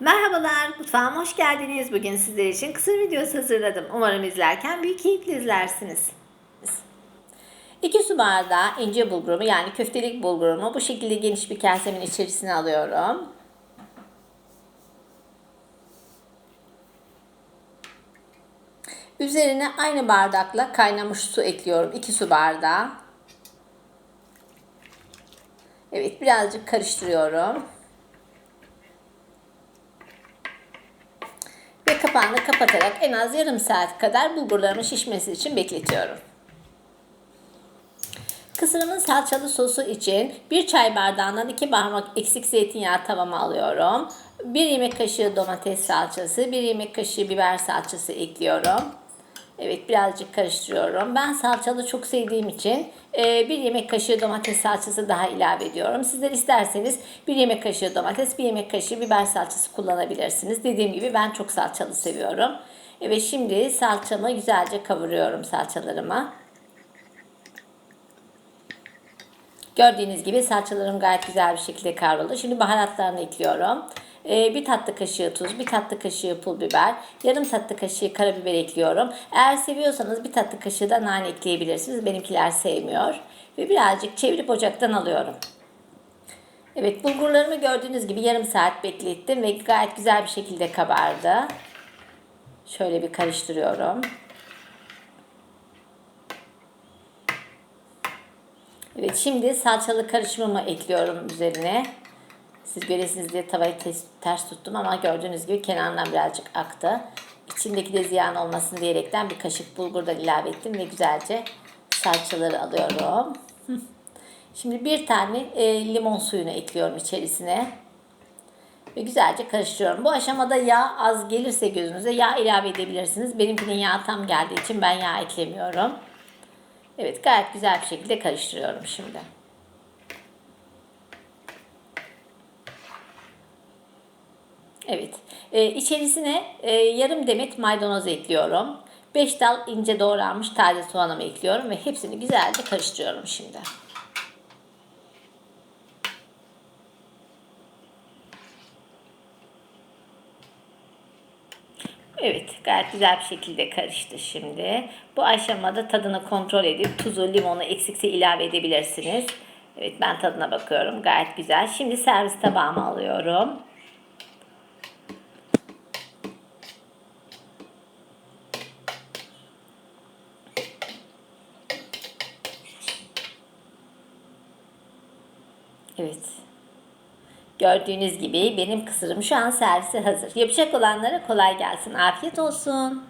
Merhabalar, mutfağıma hoş geldiniz. Bugün sizler için kısır videosu hazırladım. Umarım izlerken büyük keyifle izlersiniz. 2 su bardağı ince bulgurumu yani köftelik bulgurumu bu şekilde geniş bir kasemin içerisine alıyorum. Üzerine aynı bardakla kaynamış su ekliyorum. 2 su bardağı. Evet birazcık karıştırıyorum. Kapağını kapatarak en az yarım saat kadar bulgurlarımın şişmesi için bekletiyorum. Kısırımın salçalı sosu için bir çay bardağından iki parmak eksik zeytinyağı tavama alıyorum. Bir yemek kaşığı domates salçası, bir yemek kaşığı biber salçası ekliyorum. Evet birazcık karıştırıyorum. Ben salçalı çok sevdiğim için e, bir yemek kaşığı domates salçası daha ilave ediyorum. Sizler isterseniz bir yemek kaşığı domates, bir yemek kaşığı biber salçası kullanabilirsiniz. Dediğim gibi ben çok salçalı seviyorum. Evet şimdi salçamı güzelce kavuruyorum salçalarıma. Gördüğünüz gibi salçalarım gayet güzel bir şekilde kavruldu. Şimdi baharatlarını ekliyorum. Ee, bir tatlı kaşığı tuz, bir tatlı kaşığı pul biber, yarım tatlı kaşığı karabiber ekliyorum. Eğer seviyorsanız bir tatlı kaşığı da nane ekleyebilirsiniz. Benimkiler sevmiyor. Ve birazcık çevirip ocaktan alıyorum. Evet bulgurlarımı gördüğünüz gibi yarım saat beklettim ve gayet güzel bir şekilde kabardı. Şöyle bir karıştırıyorum. Evet şimdi salçalı karışımımı ekliyorum üzerine. Siz göresiniz diye tavayı ters, tuttum ama gördüğünüz gibi kenarından birazcık aktı. İçindeki de ziyan olmasın diyerekten bir kaşık bulgur da ilave ettim ve güzelce salçaları alıyorum. Şimdi bir tane e, limon suyunu ekliyorum içerisine. Ve güzelce karıştırıyorum. Bu aşamada yağ az gelirse gözünüze yağ ilave edebilirsiniz. Benimkinin yağ tam geldiği için ben yağ eklemiyorum. Evet gayet güzel bir şekilde karıştırıyorum şimdi. Evet. Ee, içerisine e, yarım demet maydanoz ekliyorum. 5 dal ince doğranmış taze soğanımı ekliyorum ve hepsini güzelce karıştırıyorum şimdi. Evet, gayet güzel bir şekilde karıştı şimdi. Bu aşamada tadını kontrol edip tuzu, limonu eksikse ilave edebilirsiniz. Evet, ben tadına bakıyorum. Gayet güzel. Şimdi servis tabağıma alıyorum. Evet. Gördüğünüz gibi benim kısırım şu an servise hazır. Yapacak olanlara kolay gelsin. Afiyet olsun.